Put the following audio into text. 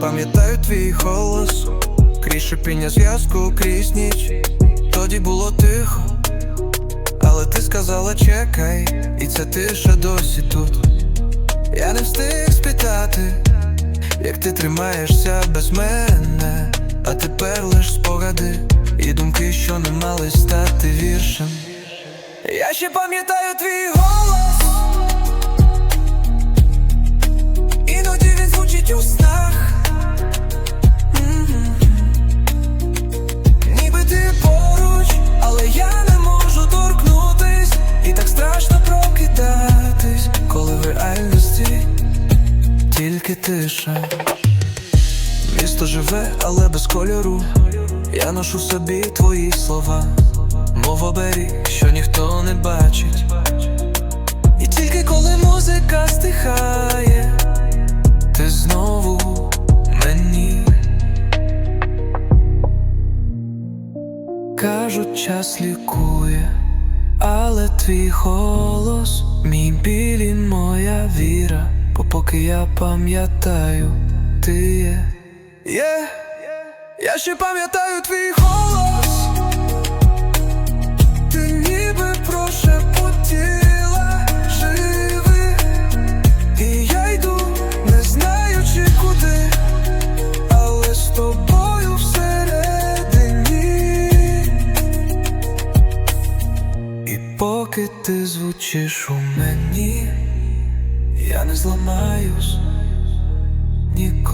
пам'ятаю твій голос, крізь шипіння зв'язку, крізь ніч. Тоді було тихо, але ти сказала чекай, і ця тиша досі тут. Я не встиг спитати, як ти тримаєшся без мене, а тепер лиш спогади і думки, що не мали стати віршем. Я ще пам'ятаю твій голос, тільки тиша. Місто живе, але без кольору. Я ношу собі твої слова, мов оберіг, що ніхто не бачить. І тільки коли музика стихає, ти знову мені. Кажуть, час лікує, але твій голос, мій біль і моя віра, бо поки я пам'ятаю, ти є. Є, я ще пам'ятаю твій голос, ти ніби прошепотіла живи, і я йду, не знаючи куди, але з тобою всередині. І поки ти звучиш у мені, я не зламаюсь ніколи.